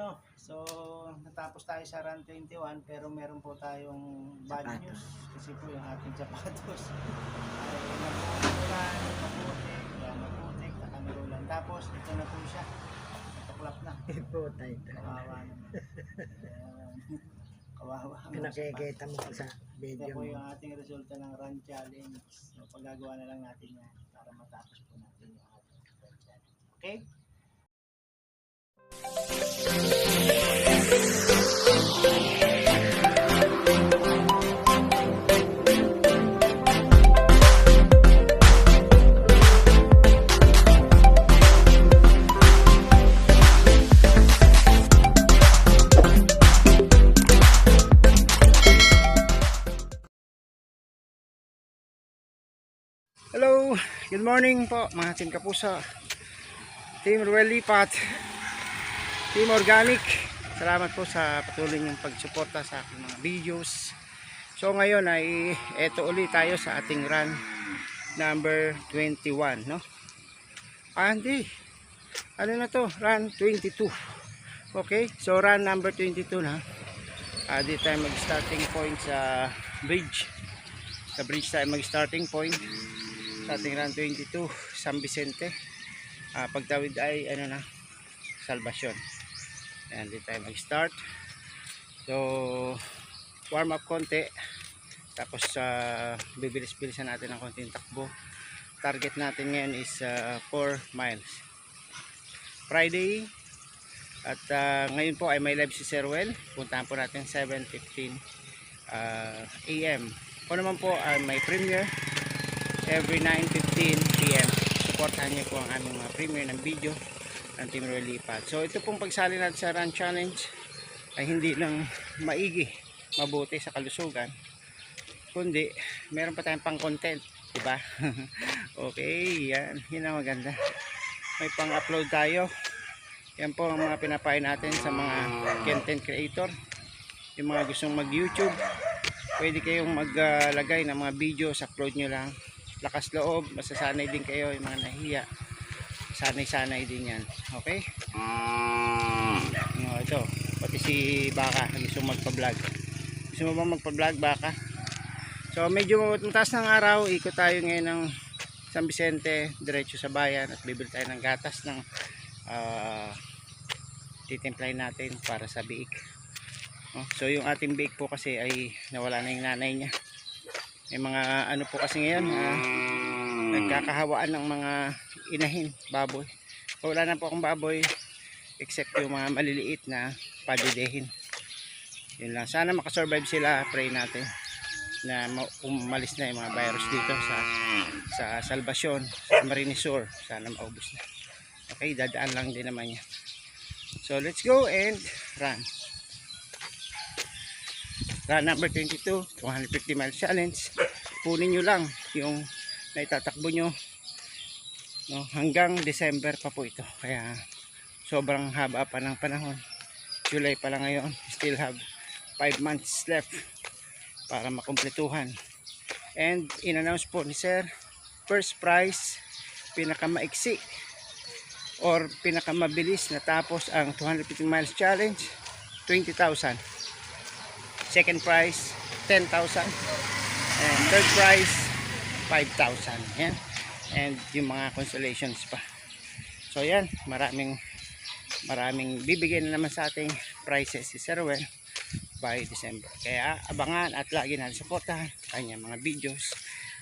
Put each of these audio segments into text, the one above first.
ano, so natapos tayo sa run 21 pero meron po tayong bad Sapatos. news kasi po yung ating sapatos ay naputulan, maputik, yan. Tapos ito na po siya, natuklap na. Puta ito. Kawawa naman. Kawawa. ang Pinakikita mo sa Ito video po mo. yung ating resulta ng run challenge. So, paggagawa na lang natin yan para matapos po natin yung ating run challenge. Okay? Good morning po mga team kapuso. Team Ruel Lipat, Team Organic. Salamat po sa patuloy niyong pagsuporta sa aking mga videos. So ngayon ay eto ulit tayo sa ating run number 21, no? Ah, hindi. Ano na to? Run 22. Okay, so run number 22 na. Ah, di tayo mag-starting point sa bridge. Sa bridge tayo mag-starting point sa ating run 22 San Vicente. Ah, pagtawid ay ano na salvation ayan dito tayo mag start so warm up konti. Tapos uh, bibilis-bilisan natin ng konting takbo. Target natin ngayon is 4 miles. Friday. At ah, ngayon po ay may live si Sir Well. Puntahan po natin 7.15 ah, AM ako naman po ay may premiere every 9.15 p.m. Supportahan niyo po ang aming mga premiere ng video ng Team Roy Lipat. So ito pong pagsali natin sa Run Challenge ay hindi lang maigi, mabuti sa kalusugan, kundi meron pa tayong pang content, di ba? okay, yan, yan ang maganda. May pang upload tayo. Yan po ang mga pinapain natin sa mga content creator. Yung mga gustong mag YouTube, pwede kayong maglagay ng mga videos, upload nyo lang lakas loob, masasanay din kayo yung mga nahiya. Sanay-sanay din yan. Okay? No, ito. Pati si Baka, gusto magpa-vlog. Gusto mo bang magpa-vlog, Baka? So, medyo mataas ng araw. Ikot tayo ngayon ng San Vicente, diretso sa bayan at bibili tayo ng gatas ng ah, titimplahin natin para sa biik. No? So, yung ating biik po kasi ay nawala na yung nanay niya. May mga ano po kasi ngayon, ah, nagkakahawaan ng mga inahin, baboy. Wala na po akong baboy except yung mga maliliit na padidehin. Yun lang. Sana makasurvive sila, pray natin na ma- umalis na yung mga virus dito sa sa Salvacion, sa Marinesur. Sana maubos na. Okay, dadaan lang din naman yan. So, let's go and run. Run number 22, 250 miles challenge. Punin nyo lang yung naitatakbo nyo no, hanggang December pa po ito. Kaya sobrang haba pa ng panahon. July pa lang ngayon. Still have 5 months left para makumpletuhan. And in-announce po ni Sir, first prize, pinakamaiksi or pinakamabilis natapos ang 250 miles challenge, 20,000 second prize 10,000 and third prize 5,000 yan and yung mga consolations pa. So yan maraming maraming bibigyan na naman sa ating prizes si Sir Wen by December. Kaya abangan at lagi natin suportahan kanyang mga videos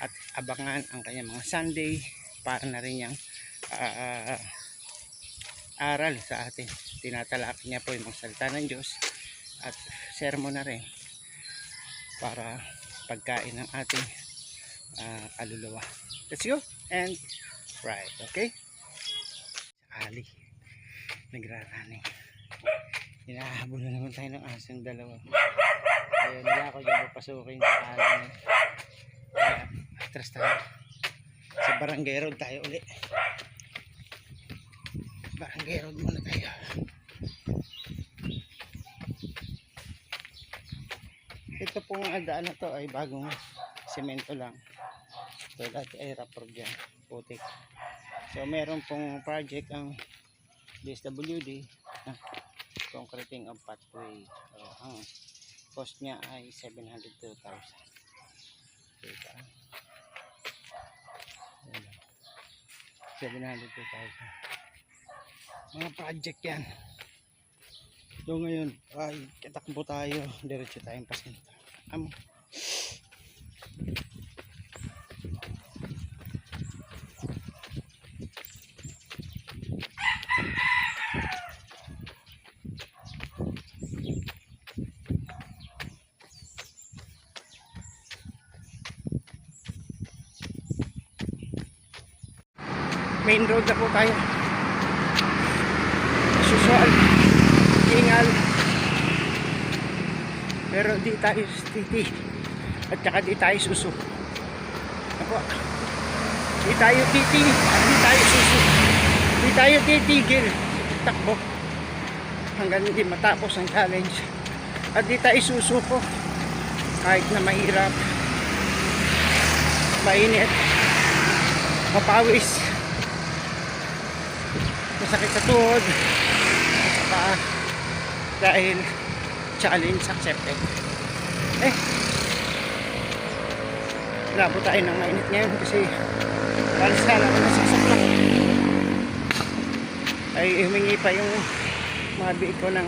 at abangan ang kanyang mga Sunday para na rin yung ah, aral sa atin. Tinatalak niya po yung mga salita ng Diyos at sermon na rin para pagkain ng ating ah, kaluluwa. Let's go and right, okay? Ali, nagraraning. Hinahabol na naman tayo ng asong dalawa. Kaya nila ako dyan papasukin sa kalan. Kaya atras tayo. Sa barangay road tayo uli. Barangay road muna tayo. Ito pong daan na to ay bagong semento lang. Ito dati ay rapor dyan. Putik. So meron pong project ang DSWD na concreting of pathway. So, ang cost niya ay 702,000. Diba? Ayan. 702,000. Mga project yan. So ngayon, ay katakbo tayo. Diretso tayong pasinta. Amo. Main road na po tayo. Susual. Ingal. Pero di tayo titi. At saka di tayo susu. Ako. Di tayo titi. At di tayo susu. Di tayo titigil. Takbo. Hanggang hindi matapos ang challenge. At di tayo susuko. Kahit na mahirap. Mainit. Mapawis. Masakit sa tuhod. At sa paa. Dahil challenge accepted. Eh, Labo tayo ng mainit ngayon kasi alas na lang nasaksak na. Ay humingi pa yung mga biik ko ng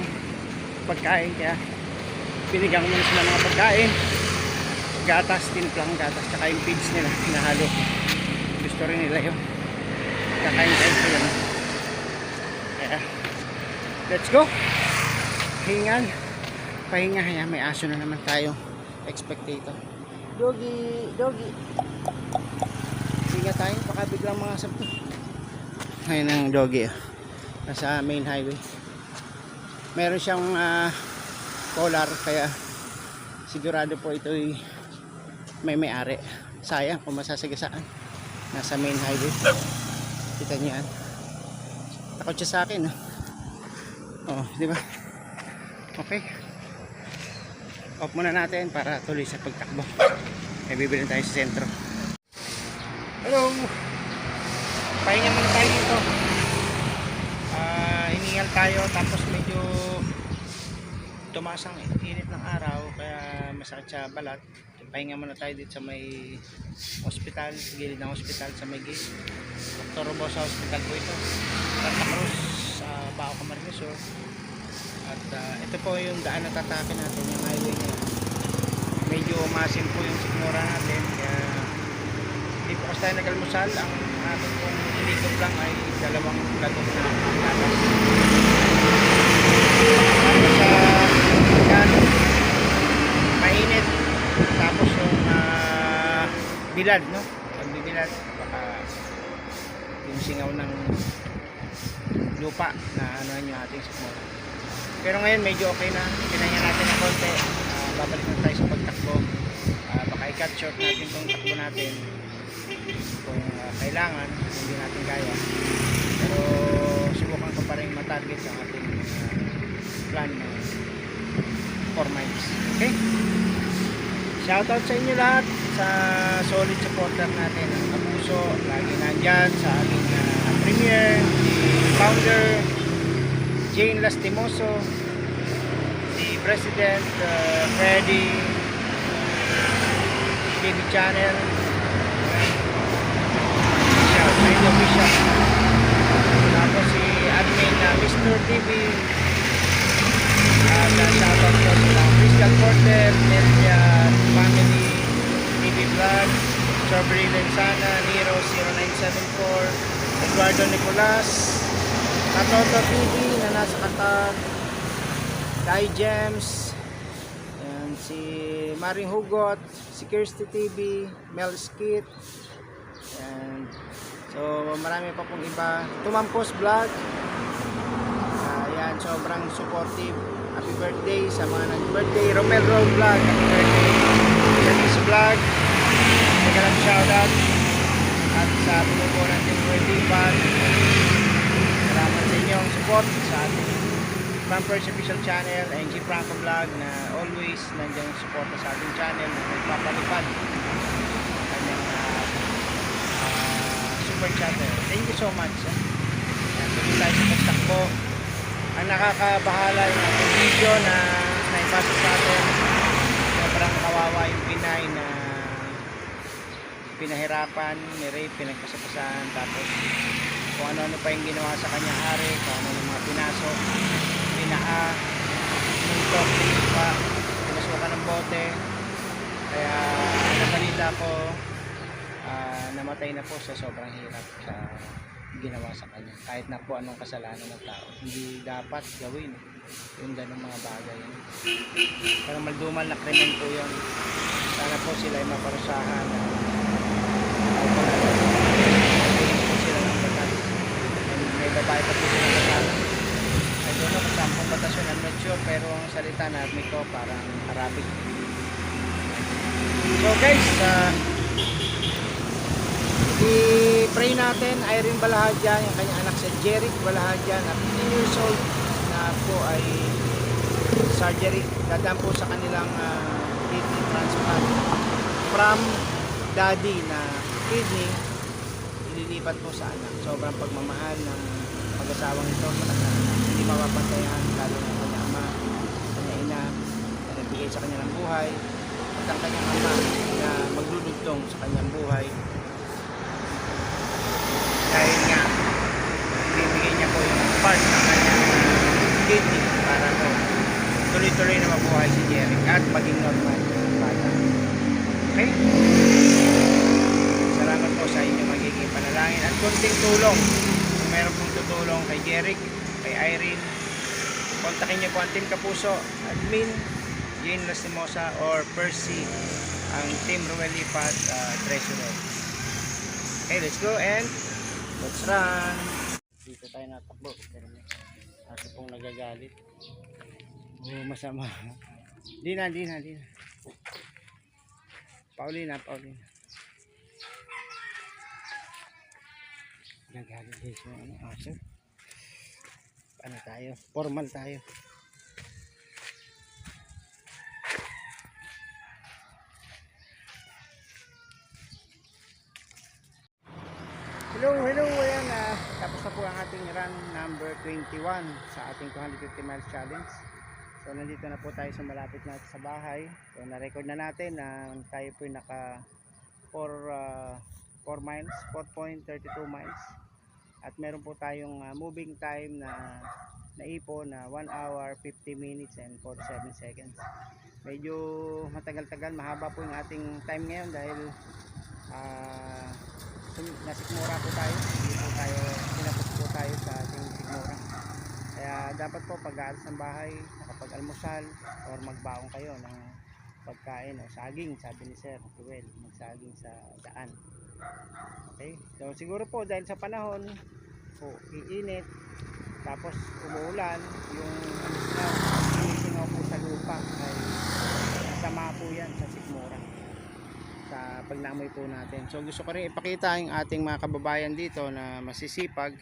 pagkain kaya binigyan ko muna sila mga pagkain. Gatas, tinimplang gatas, tsaka yung feeds nila, pinahalo. Gusto rin nila yun. Kakain tayo ko yun. Kaya, let's go! Hingan. Pahinga, kaya may aso na naman tayo. Expectator. Doggy, doggy. Hinga tayo, baka biglang mga sabto. Ayun ang doggy. ah. Nasa main highway. Meron siyang ah, collar, kaya sigurado po ito'y may may-ari. Sayang kung masasagasaan. Nasa main highway. Kita niyo yan. Takot siya sa akin. ah. Oh, di ba? Okay. Off muna natin para tuloy sa pagtakbo. May bibili tayo sa sentro. Hello! Pahinga muna tayo dito. Ah, hiningal tayo tapos medyo tumaas ang init ng araw kaya masakit sa balat. Pahinga muna tayo dito sa may hospital, sa gilid ng hospital sa may gate. Dr. Robosa Hospital po ito. Santa Cruz, sa Bao Camarines Sur. At ah, ito po yung daan na tatapin natin, yung highway na. Medyo masin po yung sikmura natin. Kaya hindi po kasi tayo nag-almusal. Ang ating pong inikot lang ay dalawang latong na. Tapos sa yan, mainit. Tapos yung ah, bilad, no? Pagbibilad, baka yung singaw ng lupa na ano yung ating sikmura. Pero ngayon medyo okay na. Pinahinga natin ng konti. Ah, babalik na tayo sa pagtakbo. Ah, baka i-cut short natin itong takbo natin kung ah, kailangan, hindi natin kaya. Pero subukan ko pa rin matarget ang ating ah, plan na 4 miles. Okay? Shoutout sa inyo lahat sa solid supporter natin ang Kapuso. Lagi nandyan sa ating ah, premier, si founder, Jane Lastimoso, si President uh, Freddy TV Channel, Bishop, Radio Bishop, tapos si admin na Mr. TV, at uh, shoutout po sila Crystal Porter, Nelia Family, TV Vlog, Strawberry Lenzana, Nero 0974, Eduardo Nicolas, Katoto TV na nasa Qatar, Kai Gems, and si Maring Hugot, si Kirsty TV, Mel Skit, and so marami pa pong iba. Tumampos Vlog, Ah, yan, sobrang supportive. Happy birthday sa mga nag-birthday. Romel Road Vlog, happy birthday. Janice Vlog, nagalang shoutout. At sa pinupo natin birthday fan. Salamat sa inyong support sa ating Pampers official channel and G Franco Vlog na always nandiyan support sa ating channel na nagpapalipad ng kanyang ah, ah, super chatter. Thank you so much. ah. Yan, tuloy tayo sa pagtakbo. ang nakakabahala yung ating video na naipasa sa atin sobrang kawawa yung Pinay na pinahirapan, ni-rape, pinagpasapasahan tapos kung ano-ano pa yung ginawa sa kanya hari, kung ano yung mga pinasok, pinaa, muntok, pa, pinasukan ng bote. Kaya nabalita ko, ah, namatay na po sa sobrang hirap sa ginawa sa kanya. Kahit na po anong kasalanan ng tao. Hindi dapat gawin yung ganong mga bagay. Pero maldumal na krimen po yun. Sana po sila ay maparusahan na po sila ng batas. And may babae pa po sila batas. I don't know kung saan pong batas yun. I'm not sure. Pero ang salita na ko parang Arabic. So guys, uh, i-pray natin Irene Balahadyan, yung kanyang anak si Jeric Balahadyan na 15 years old na po ay surgery. Dadaan po sa kanilang uh, kidney transplant from daddy na kidney ililipat po sa anak. Sobrang pagmamahal ng pag-asawang ito. Hindi mapapantayan lalo ng kanyang ama, kanya ina, na nagbigay sa kanya ng buhay at ang kanyang ama na maglulugtong sa kanyang buhay dahil nga bibigyan niya po yung part ng kanyang kidney para po tuloy-tuloy na mabuhay si Jerry at maging normal ang bata. Okay? Salamat po sa inyong magiging panalangin at konting tulong. Kung meron pong tutulong kay Jeric, kay Irene, kontakin niyo po ang Team Kapuso, admin, Jane Lastimosa or Percy, ang Team Ruel Lipat uh, treasurer. Okay, let's go and let's run. Dito tayo natakbo pero may aso pong nagagalit. Oh, masama. Di na, di na, na. Paulina, Paulina. Din sa ano, aso. Ano tayo? Formal tayo. Hello, hello, ayan ah, tapos na po ang ating run number 21 sa ating 250 miles challenge. So nandito na po tayo sa malapit natin sa bahay. So na-record na natin na tayo po naka 4 4 miles, 4.32 miles. At meron po tayong ah, moving time na naipo na 1 hour 50 minutes and 47 seconds. Medyo matagal-tagal, mahaba po yung ating time ngayon dahil ah sum- nasikmura po tayo hindi po tayo pinapos po tayo sa ating sikmura kaya dapat po pag aalis ng bahay nakapag-almusal or magbaong kayo ng pagkain o saging sabi ni Sir Ruel magsaging sa daan okay so siguro po dahil sa panahon po iinit tapos umuulan yung ano singaw po sa lupa ay masama po yan sa sikmura sa pagnamoy po natin. So gusto ko rin ipakita yung ating mga kababayan dito na masisipag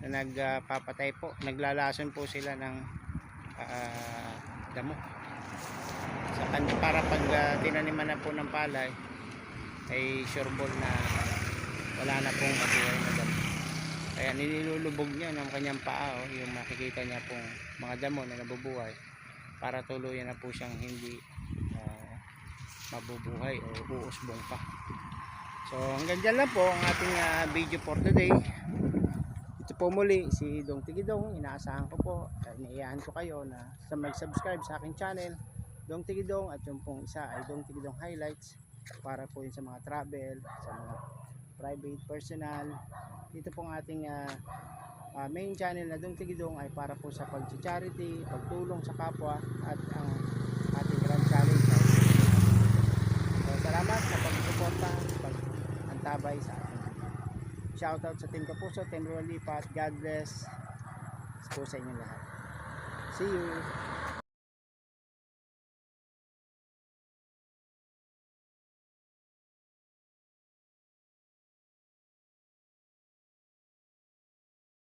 na nagpapatay po. Naglalason po sila ng ah, damo. Sa para pag ah, tinaniman na po ng palay ay sure ball na wala na pong mabuhay na damo. Kaya nilulubog niya ng kanyang paa oh, yung makikita niya pong mga damo na nabubuhay para tuluyan na po siyang hindi ah, mabubuhay o uusbong pa. So hanggang dyan lang po ang ating ah, video for today. Ito po muli si Dong Tigidong. Inaasahan ko po, uh, inaiyahan ko kayo na sa mag-subscribe sa aking channel, Dong Tigidong at yung pong isa ay Dong Tigidong Highlights para po yun sa mga travel, sa mga private, personal. Dito pong ating ah, ah, main channel na Dong Tigidong ay para po sa pag-charity, pagtulong sa kapwa at ang ating grand challenge So, salamat sa pagsuporta, pag-antabay sa ating. Shoutout sa Team Kapuso, Team Ruel Lipat, God bless po sa inyo lahat. See you!